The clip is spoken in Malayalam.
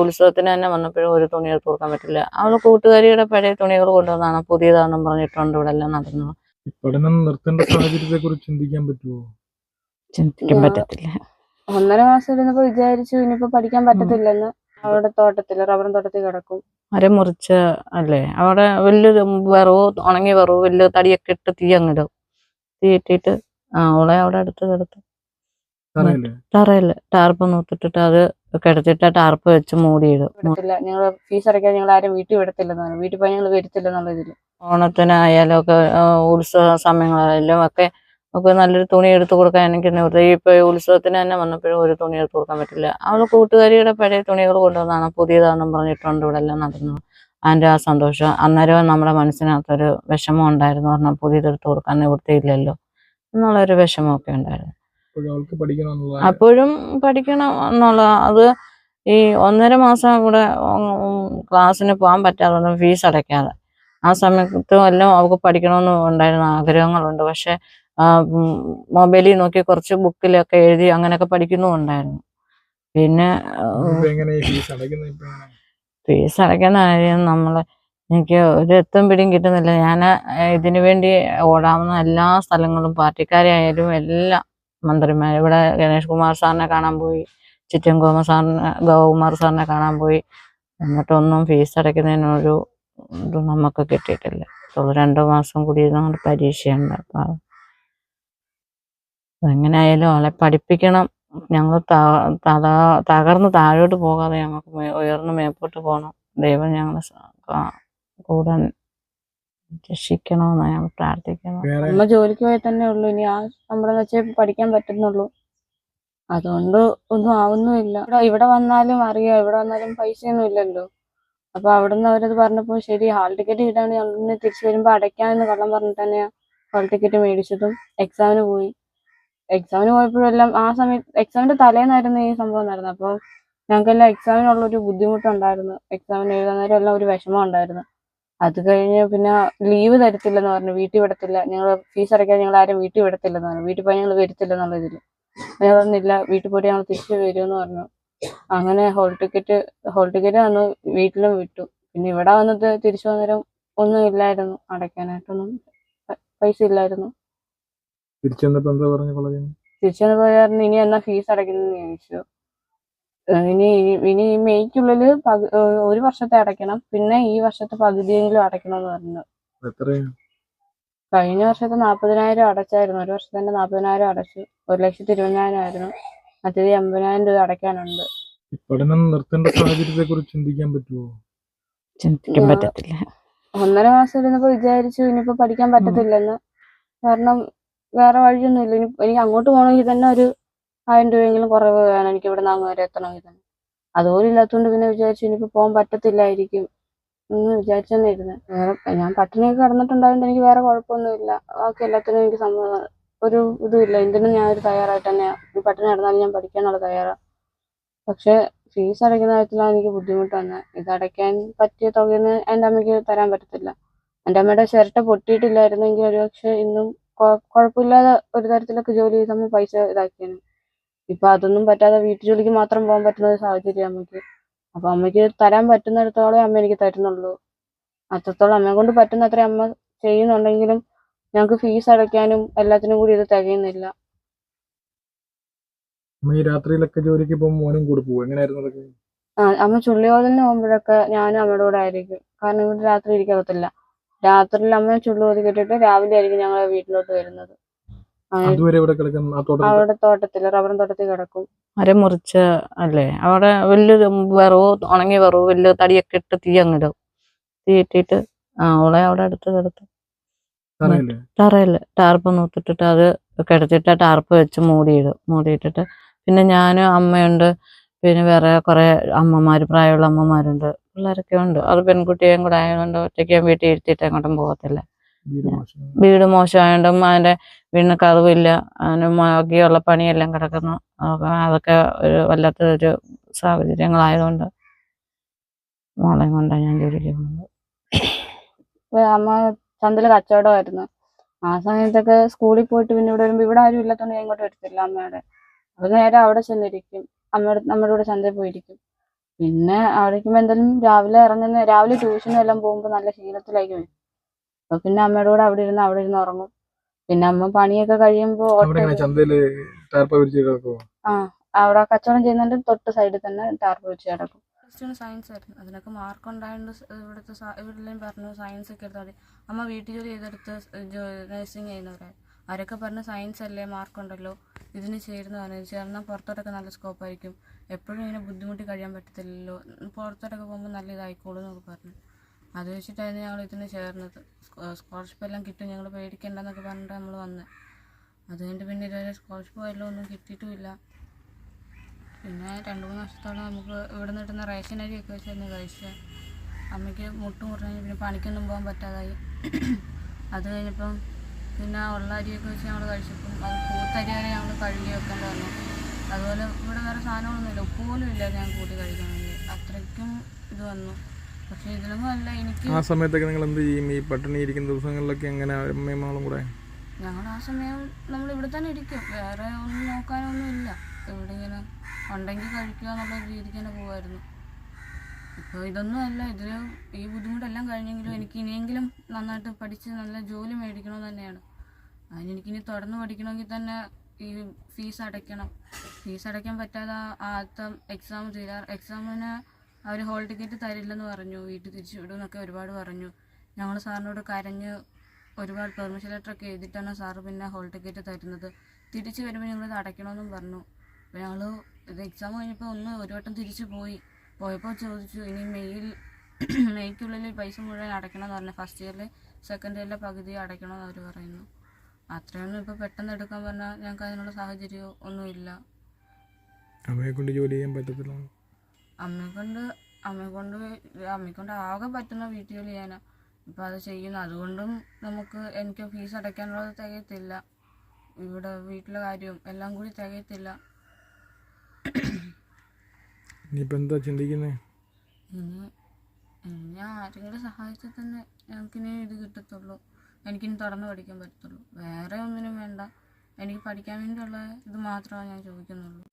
ഉത്സവത്തിന് തന്നെ വന്നപ്പോഴും ഒരു തുണി എടുത്ത് കൊടുക്കാൻ പറ്റില്ല. അവൾ കൂട്ടുകാരിയുടെ പഴയ തുണികൾ കൊണ്ടുവന്നാണ് പുതിയതാണെന്നും പറഞ്ഞിട്ടുണ്ട് ഇവിടെ എല്ലാം നടന്നു പഠനം നിർത്തേണ്ട സാഹചര്യത്തെ കുറിച്ച് ചിന്തിക്കാൻ പറ്റുമോ ചിന്തിക്കാൻ. പറ്റത്തില്ല. ഒന്നര മാസം ഇരുന്നപ്പോ വിചാരിച്ചു ഇനിയിപ്പോ പഠിക്കാൻ പറ്റത്തില്ലെന്ന്. അവിടെ തോട്ടത്തിൽ റബ്ബർ തോട്ടത്തിൽ കിടക്കും. മരം മുറിച്ച അല്ലേ? അവിടെ വലിയ വിറവ് ഉണങ്ങി വിറവ് വലിയ തടിയൊക്കെ ഇട്ട് തീ അങ്ങിടും തീ ഇട്ടിട്ട് അവളെ അവിടെ അടുത്ത് കിടത്തും. തറയില്ല ടാർപ്പ് നൂത്തിട്ടിട്ട് അത് കിടത്തിട്ട് ടാർപ്പ് വെച്ച് മൂടിയിടും. ഞങ്ങൾ ഫീസ് അടയ്ക്കാൻ ഞങ്ങൾ ആരും വീട്ടിൽ വിടത്തില്ലെന്നാണ്. വീട്ടിൽ പോയി ഞങ്ങൾ വരത്തില്ലെന്നുള്ള ഇതിൽ. ഓണത്തിനായാലും ഒക്കെ ഉത്സവ സമയങ്ങളായാലും ഒക്കെ ഒക്കെ നല്ലൊരു തുണി എടുത്തു കൊടുക്കാൻ എനിക്ക് നിവൃത്തി ഇപ്പൊ ഉത്സവത്തിന് തന്നെ വന്നപ്പോഴും ഒരു തുണി എടുത്തു കൊടുക്കാൻ പറ്റില്ല. അവൾ കൂട്ടുകാരിയുടെ പഴയ തുണികൾ കൊണ്ടുവന്നാണ് പുതിയതാണെന്നും പറഞ്ഞിട്ടുണ്ട് ഇവിടെ എല്ലാം നടന്നു. അതിന്റെ ആ സന്തോഷം. അന്നേരം നമ്മുടെ മനസ്സിനകത്തൊരു വിഷമം ഉണ്ടായിരുന്നു. പറഞ്ഞാൽ പുതിയതെടുത്ത് കൊടുക്കാൻ നിവൃത്തിയില്ലല്ലോ. എന്നുള്ളൊരു വിഷമമൊക്കെ ഉണ്ടായിരുന്നു. അപ്പോഴും പഠിക്കണം എന്നുള്ള അത് ഈ ഒന്നര മാസം കൂടെ ക്ലാസ്സിന് പോകാൻ പറ്റാതെ ഫീസ് അടയ്ക്കാതെ. ആ സമയത്തും എല്ലാം അവൾക്ക് പഠിക്കണമെന്ന് ഉണ്ടായിരുന്ന ആഗ്രഹങ്ങളുണ്ട്. പക്ഷെ മൊബൈലിൽ നോക്കി കുറച്ച് ബുക്കിലൊക്കെ എഴുതി അങ്ങനെയൊക്കെ പഠിക്കുന്നുണ്ടായിരുന്നു പിന്നെ ഫീസ് അടയ്ക്കുന്ന കാര്യം നമ്മൾ എനിക്ക് ഒരു എത്തും പിടിയും കിട്ടുന്നില്ല. ഞാൻ ഇതിനു വേണ്ടി ഓടാവുന്ന എല്ലാ സ്ഥലങ്ങളും പാർട്ടിക്കാരെ ആയാലും എല്ലാം മന്ത്രിമാർ. ഇവിടെ ഗണേഷ് കുമാർ സാറിനെ കാണാൻ പോയി ചിറ്റൻ ഗോമ സാറിനെ ഗോകുമാർ സാറിനെ കാണാൻ പോയി. എന്നിട്ടൊന്നും ഫീസ് അടയ്ക്കുന്നതിനൊരു ഇത് നമുക്ക് കിട്ടിയിട്ടില്ല. രണ്ടു മാസം കൂടി നമ്മുടെ പരീക്ഷയുണ്ട്. അപ്പം എങ്ങനെയായാലും അവളെ പഠിപ്പിക്കണം. ഞങ്ങൾ തകർന്ന് താഴോട്ട് പോകാതെ ഞങ്ങൾക്ക് ഉയർന്ന് മേപ്പോട്ട് പോകണം. ദൈവം ഞങ്ങളെ സ- കാ- കൂടെ രക്ഷിക്കണമെന്ന് ഞങ്ങൾ പ്രാർത്ഥിക്കണം വേറെ അമ്മ ജോലിക്ക് പോയി തന്നെ ഉള്ളൂ. ഇനി ആ ശമ്പളം വെച്ചേ പഠിക്കാൻ പറ്റുന്നുള്ളൂ. അതുകൊണ്ട് ഒന്നും ആവുന്നുമില്ല. ഇവിടെ ഇവിടെ വന്നാലും അറിയാം. ഇവിടെ വന്നാലും പൈസയൊന്നും ഇല്ലല്ലോ. അപ്പൊ അവിടുന്ന് അവരത് പറഞ്ഞപ്പോ ശരി ഹാൾ ടിക്കറ്റ് കിട്ടാണ് ഞങ്ങൾ തിരിച്ചു വരുമ്പോ അടയ്ക്കാമെന്ന് കള്ളം പറഞ്ഞിട്ട് തന്നെയാ ഹാൾ ടിക്കറ്റ് മേടിച്ചതും എക്സാമിന് പോയി. എക്സാമിന് പോയപ്പോഴെല്ലാം ആ സമയത്ത് എക്സാമിന്റെ തലേന്നായിരുന്നു ഈ സംഭവം നടന്നത്. അപ്പോൾ ഞങ്ങൾക്കെല്ലാം എക്സാമിനുള്ള ഒരു ബുദ്ധിമുട്ടുണ്ടായിരുന്നു. എക്സാമിന് എഴുതാൻ നേരം എല്ലാം ഒരു വിഷമം ഉണ്ടായിരുന്നു. അത് കഴിഞ്ഞ് പിന്നെ ലീവ് തരത്തില്ലെന്ന് പറഞ്ഞു. വീട്ടിൽ വിടത്തില്ല. ഞങ്ങൾ ഫീസ് അടയ്ക്കാൻ ഞങ്ങൾ ആരും വീട്ടിൽ വിടത്തില്ലെന്ന് പറഞ്ഞു. വീട്ടിൽ പോയി ഞങ്ങൾ വരത്തില്ലെന്നുള്ള ഇതിൽ ഞാൻ പറഞ്ഞില്ല വീട്ടിൽ പോയിട്ട് ഞങ്ങൾ തിരിച്ചു വരുമെന്ന് പറഞ്ഞു. അങ്ങനെ ഹോൾ ടിക്കറ്റ് ഹോൾ ടിക്കറ്റ് വന്നു വീട്ടിലും വിട്ടു. പിന്നെ ഇവിടെ വന്നിട്ട് തിരിച്ചു വന്നേരം ഒന്നും ഇല്ലായിരുന്നു. അടയ്ക്കാനായിട്ടൊന്നും പൈസ ഇല്ലായിരുന്നു. തിരിച്ചു വന്നപ്പോ പറഞ്ഞു ഇനി എന്നാ ഫീസ് അടയ്ക്കുന്നു ചോദിച്ചു. ഇനി ഇനി- ഈ മെയ്ക്കുള്ളിൽ ഒരു വർഷത്തെ അടയ്ക്കണം. പിന്നെ ഈ വർഷത്തെ പകുതിയെങ്കിലും അടയ്ക്കണം എന്ന് പറഞ്ഞു കഴിഞ്ഞ വർഷത്തെ നാൽപ്പതിനായിരം അടച്ചായിരുന്നു. ഒരു വർഷത്തിന്റെ നാൽപ്പതിനായിരം അടച്ചു. ഒരു ലക്ഷത്തി ഇരുപതിനായിരം ആയിരുന്നു മറ്റേത് എൺപതിനായിരം രൂപ അടയ്ക്കാനുണ്ട്. പഠനം നിർത്തേണ്ട സാഹചര്യത്തെ കുറിച്ച് ചിന്തിക്കാൻ പറ്റുമോ ചിന്തിക്കാൻ പറ്റത്തില്ല. ഒന്നര മാസം ഇരുന്നപ്പോ വിചാരിച്ചു ഇനിയിപ്പോ പഠിക്കാൻ പറ്റത്തില്ലെന്ന്. കാരണം വേറെ വഴിയൊന്നും ഇല്ല ഇനി എനിക്ക് അങ്ങോട്ട് പോകണമെങ്കിൽ തന്നെ ഒരു ആയിരം രൂപയെങ്കിലും കുറവ് വേണം. എനിക്ക് ഇവിടെ നിന്ന് അങ്ങ് വരെ എത്തണമെങ്കിൽ അതുപോലും ഇല്ലാത്തതുകൊണ്ട് പിന്നെ വിചാരിച്ചു ഇനിയിപ്പോ പോകാൻ പറ്റത്തില്ലായിരിക്കും എന്ന് വിചാരിച്ചു തന്നെ ഇരുന്നത് വേറെ ഞാൻ പട്ടിണിയൊക്കെ കിടന്നിട്ടുണ്ടായതുകൊണ്ട് എനിക്ക് വേറെ കുഴപ്പമൊന്നുമില്ല. ബാക്കി എല്ലാത്തിനും എനിക്ക് സമ്മതം ഒരു ഇതും ഇല്ല എന്തിനും ഞാൻ ഒരു തയ്യാറായിട്ട് തന്നെയാണ് പട്ടിണി കിടന്നാലും ഞാൻ പഠിക്കാനുള്ള തയ്യാറാണ് പക്ഷെ ഫീസ് അടയ്ക്കുന്ന കാര്യത്തിലാണ് എനിക്ക് ബുദ്ധിമുട്ട് വന്നത് ഇത് അടയ്ക്കാൻ പറ്റിയ തുകയെന്ന് എന്റെ അമ്മയ്ക്ക് തരാൻ പറ്റത്തില്ല. എന്റെ അമ്മയുടെ ചിരട്ട പൊട്ടിയിട്ടില്ലായിരുന്നെങ്കിൽ ഒരുപക്ഷെ ഇന്നും കുഴപ്പമില്ലാതെ ഒരു തരത്തിലൊക്കെ ജോലി ചെയ്ത് നമ്മൾ പൈസ ഇതാക്കിയാണ് ഇപ്പൊ അതൊന്നും പറ്റാതെ വീട്ടു ജോലിക്ക് മാത്രം പോകാൻ പറ്റുന്ന ഒരു സാഹചര്യം അമ്മയ്ക്ക്. അപ്പൊ അമ്മയ്ക്ക് തരാൻ പറ്റുന്നിടത്തോളം അമ്മ എനിക്ക് തരുന്നുള്ളൂ. അത്രത്തോളം അമ്മയെ കൊണ്ട് പറ്റുന്നത്ര അമ്മ ചെയ്യുന്നുണ്ടെങ്കിലും ഞങ്ങൾക്ക് ഫീസ് അടയ്ക്കാനും എല്ലാത്തിനും കൂടി ഇത് തികയുന്നില്ല. ഈ രാത്രിയിലൊക്കെ ജോലിക്ക് പോകുമ്പോൾ മോനും കൂടെ പോകും എങ്ങനെയായിരുന്നു അതൊക്കെ? ആ അമ്മ ചുള്ളിയോതലിന് പോകുമ്പോഴൊക്കെ ഞാനും അമ്മയുടെ കൂടെ ആയിരിക്കും. കാരണം ഇവിടെ രാത്രി ഇരിക്കത്തില്ല രാത്രിയിൽ അമ്മ ചുള്ളി ഓതി കെട്ടിട്ട് രാവിലെ ആയിരിക്കും ഞങ്ങൾ വീട്ടിലോട്ട് വരുന്നത്. തോട്ടത്തിൽ അവിടെ തോട്ടത്തിൽ റബ്ബർ തോട്ടത്തിൽ കിടക്കും. മരം മുറിച്ച അല്ലേ? അവിടെ വലിയൊരു വിറവ് ഉണങ്ങിയ വിറവ് വലിയ തടിയൊക്കെ ഇട്ട് തീ അങ്ങിടും തീ ഇട്ടിട്ട് ആ അവളെ അവിടെ അടുത്ത് കിടത്തും. തറയില്ല ടാർപ്പ് നൂത്തിട്ടിട്ട് അത് കിടത്തിട്ട് ടാർപ്പ് വെച്ച് മൂടിയിടും. മൂടിയിട്ടിട്ട് പിന്നെ ഞാനും അമ്മയുണ്ട്. പിന്നെ വേറെ കുറെ അമ്മമാര് പ്രായമുള്ള അമ്മമാരുണ്ട്. പിള്ളേരൊക്കെ ഉണ്ട്. അത് പെൺകുട്ടിയും കൂടെ ആയതുകൊണ്ട് ഒറ്റയ്ക്ക് വീട്ടിൽ ഇരുത്തിയിട്ട് എങ്ങോട്ടും പോകത്തില്ല. വീട് മോശം. വീട് മോശമായതുകൊണ്ടും അതിന്റെ വീടിന് കറിവില്ല അതിന് ബാക്കിയുള്ള പണിയെല്ലാം കിടക്കുന്നു. അതൊക്കെ അതൊക്കെ ഒരു വല്ലാത്തൊരു സാഹചര്യങ്ങളായതുകൊണ്ട് മോളെയും കൊണ്ടാണ് ഞാൻ ജോലിക്ക് പോകുന്നത്. അമ്മ ചന്തയിൽ കച്ചവടമായിരുന്നു. ആ സമയത്തൊക്കെ സ്കൂളിൽ പോയിട്ട് പിന്നെ ഇവിടെ വരുമ്പോ ഇവിടെ ആരും ഇല്ലാത്തതുകൊണ്ട് ഞാൻ ഇങ്ങോട്ട് വരത്തില്ല അമ്മയുടെ. അത് നേരെ അവിടെ ചെന്നിരിക്കും. അമ്മയുടെ നമ്മുടെ കൂടെ ചന്തയിൽ പോയിരിക്കും. പിന്നെ അവിടെ ഇരിക്കുമ്പോൾ എന്തായാലും രാവിലെ ഇറങ്ങുന്ന രാവിലെ ട്യൂഷനും എല്ലാം പോകുമ്പോൾ നല്ല ശീലത്തിലേക്ക് വരും അപ്പൊ പിന്നെ അമ്മയുടെ കൂടെ അവിടെ ഇരുന്ന് അവിടെ ഇരുന്ന് ഉറങ്ങും. പിന്നെ അമ്മ പണിയൊക്കെ കഴിയുമ്പോ ആ അവിടെ കച്ചവടം ചെയ്യുന്നതിന്റെ തൊട്ട് സൈഡിൽ തന്നെ ടാർപ്പ് വെച്ച് കിടക്കും. സയൻസ് ആയിരുന്നു. അതിനൊക്കെ മാർക്ക് ഉണ്ടായതുകൊണ്ട് ഇവിടുത്തെ ഇവിടെല്ലാം പറഞ്ഞു സയൻസ് ഒക്കെ എടുത്താൽ അമ്മ വീട്ടിൽ ജോലി ചെയ്തെടുത്ത് നഴ്സിംഗ് ചെയ്യുന്നവരായിരുന്നു അവരൊക്കെ പറഞ്ഞു സയൻസ് അല്ലേ മാർക്ക് ഉണ്ടല്ലോ. ഇതിന് ചേരുന്നതാണ് ചേർന്നാൽ പുറത്തോട്ടൊക്കെ നല്ല സ്കോപ്പ് ആയിരിക്കും. എപ്പോഴും ഇങ്ങനെ ബുദ്ധിമുട്ടി കഴിയാൻ പറ്റത്തില്ലല്ലോ. പുറത്തോട്ടൊക്കെ പോകുമ്പോൾ നല്ല ഇതായിക്കോളൂ എന്നൊക്കെ പറഞ്ഞു. അത് വെച്ചിട്ടായിരുന്നു ഞങ്ങൾ ഇതിന് ചേർന്നത്. സ്കോളർഷിപ്പ് എല്ലാം കിട്ടും. ഞങ്ങൾ പേടിക്കണ്ടെന്നൊക്കെ പറഞ്ഞിട്ട് നമ്മൾ വന്നത് അത് കഴിഞ്ഞിട്ട് പിന്നെ ഇതുവരെ സ്കോളർഷിപ്പ് എല്ലാം ഒന്നും കിട്ടിയിട്ടുമില്ല. പിന്നെ രണ്ട് മൂന്ന് വർഷത്തോളം നമുക്ക് ഇവിടെ നിന്ന് കിട്ടുന്ന റേഷൻ അരിയൊക്കെ വെച്ചായിരുന്നു കഴിച്ചത് അമ്മയ്ക്ക് മുട്ട് കുറഞ്ഞു പിന്നെ പണിക്കൊന്നും പോകാൻ പറ്റാതായി. അത് കഴിഞ്ഞപ്പം പിന്നെ ഉള്ള അരിയൊക്കെ വെച്ച് ഞങ്ങൾ കഴിച്ചപ്പം അത് പൂത്തരി വരെ ഞങ്ങൾ കഴുകി വെക്കേണ്ടി വന്നു. അതുപോലെ ഇവിടെ വേറെ സാധനങ്ങളൊന്നുമില്ല. ഉപ്പ് പോലും ഇല്ല ഞാൻ കൂട്ടി വേണ്ടി. അത്രയ്ക്കും ഇത് വന്നു. എനിക്ക് ആ സമയത്തൊക്കെ നിങ്ങൾ എന്ത് ചെയ്യും ഈ പട്ടിണി ഇരിക്കുന്ന ദിവസങ്ങളിലൊക്കെ എങ്ങനെ അമ്മയും മകളും കൂടെ ഞങ്ങൾ ആ സമയം നമ്മൾ ഇവിടെ തന്നെ ഇരിക്കും വേറെ ഒന്നും നോക്കാനൊന്നും ഇല്ല ഇവിടെ ഇങ്ങനെ ഉണ്ടെങ്കിൽ കഴിക്കുക എന്നുള്ള രീതിക്ക് തന്നെ പോകുമായിരുന്നു ഇപ്പോൾ ഇതൊന്നും അല്ല ഇതിൽ ഈ ബുദ്ധിമുട്ടെല്ലാം കഴിഞ്ഞെങ്കിലും എനിക്ക് ഇനിയെങ്കിലും നന്നായിട്ട് പഠിച്ച് നല്ല ജോലി മേടിക്കണം തന്നെയാണ് അതിന് എനിക്കിനി തുടർന്ന് പഠിക്കണമെങ്കിൽ തന്നെ ഈ ഫീസ് അടയ്ക്കണം ഫീസ് അടയ്ക്കാൻ പറ്റാതെ ആദ്യത്തെ എക്സാം തീരാ എക്സാമിന് അവർ ഹോൾ ടിക്കറ്റ് തരില്ലെന്ന് പറഞ്ഞു വീട്ടിൽ തിരിച്ചു വിടുമെന്നൊക്കെ ഒരുപാട് പറഞ്ഞു. ഞങ്ങൾ സാറിനോട് കരഞ്ഞ് ഒരുപാട് പെർമിഷൻ ലെറ്റർ ഒക്കെ എഴുതിയിട്ടാണ് സാറ് പിന്നെ ഹോൾ ടിക്കറ്റ് തരുന്നത്. തിരിച്ചു വരുമ്പോൾ ഞങ്ങൾ അടയ്ക്കണമെന്നും പറഞ്ഞു. അപ്പോൾ ഞങ്ങൾ ഇത് എക്സാം കഴിഞ്ഞപ്പോൾ ഒന്ന് ഒരു വട്ടം തിരിച്ചു പോയി. പോയപ്പോൾ ചോദിച്ചു ഇനി മെയ്യിൽ മെയ്ക്കുള്ളിൽ പൈസ മുഴുവൻ അടയ്ക്കണമെന്ന് പറഞ്ഞു. ഫസ്റ്റ് ഇയറിൽ സെക്കൻഡ് ഇയറിലെ പകുതി അടയ്ക്കണമെന്ന് അവർ പറയുന്നു. അത്രയൊന്നും ഇപ്പോൾ പെട്ടെന്ന് എടുക്കാൻ പറഞ്ഞാൽ ഞങ്ങൾക്ക് അതിനുള്ള സാഹചര്യമോ ഒന്നുമില്ല അമ്മയെ കൊണ്ട് ജോലി ചെയ്യാൻ പറ്റത്തില്ല. അമ്മയെ കൊണ്ട് അമ്മയെക്കൊണ്ട് അമ്മയെ കൊണ്ട് ആകെ പറ്റുന്ന വീട്ടിൽ ചെയ്യാനാണ് ഇപ്പം അത് ചെയ്യുന്നു. അതുകൊണ്ടും നമുക്ക് എനിക്ക് ഫീസ് അടയ്ക്കാനുള്ളത് തികയത്തില്ല. ഇവിടെ വീട്ടിലെ കാര്യവും എല്ലാം കൂടി തികയത്തില്ല. ഇനിയിപ്പോൾ എന്താ ചിന്തിക്കുന്നേ? ഇനി ഇനി ആരെങ്കിലും സഹായിച്ചാൽ തന്നെ ഞങ്ങൾക്കിനി ഇത് കിട്ടത്തുള്ളൂ. എനിക്കിനി തുടർന്ന് പഠിക്കാൻ പറ്റത്തുള്ളൂ. വേറെ ഒന്നിനും വേണ്ട. എനിക്ക് പഠിക്കാൻ വേണ്ടിയുള്ള ഇത് മാത്രമേ ഞാൻ ചോദിക്കുന്നുള്ളൂ.